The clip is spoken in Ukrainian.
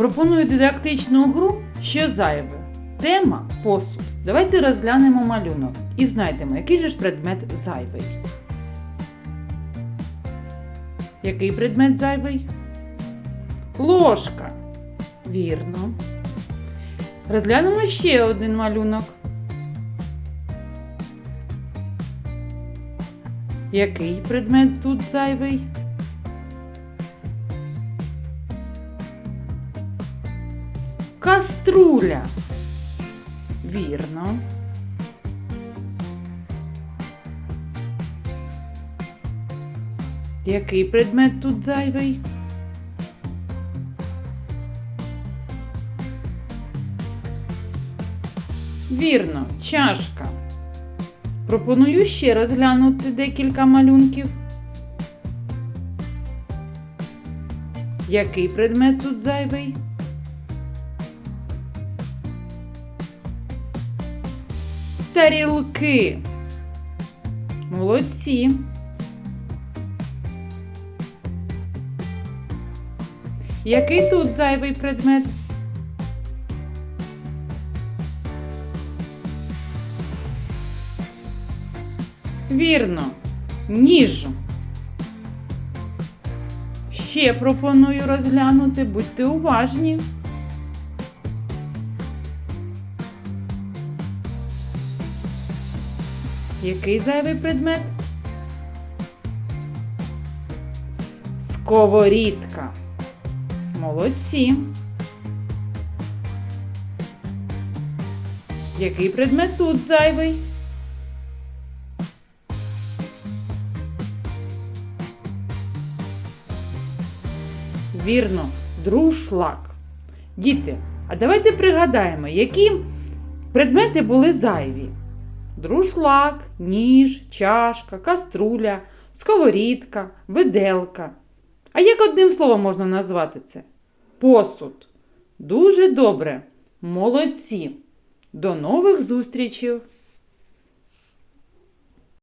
Пропоную дидактичну гру Що зайве? Тема посуд. Давайте розглянемо малюнок і знайдемо, який же ж предмет зайвий. Який предмет зайвий? Ложка. Вірно. Розглянемо ще один малюнок. Який предмет тут зайвий? Каструля. Вірно. Який предмет тут зайвий? Вірно, чашка. Пропоную ще розглянути декілька малюнків. Який предмет тут зайвий? Тарілки. Молодці. Який тут зайвий предмет? Вірно, ніж. Ще пропоную розглянути, будьте уважні. Який зайвий предмет? Сковорідка. Молодці. Який предмет тут зайвий? Вірно, друшлак. Діти, а давайте пригадаємо, які предмети були зайві. Друшлак, ніж, чашка, каструля, сковорідка, виделка. А як одним словом можна назвати це? Посуд. Дуже добре. Молодці. До нових зустрічей!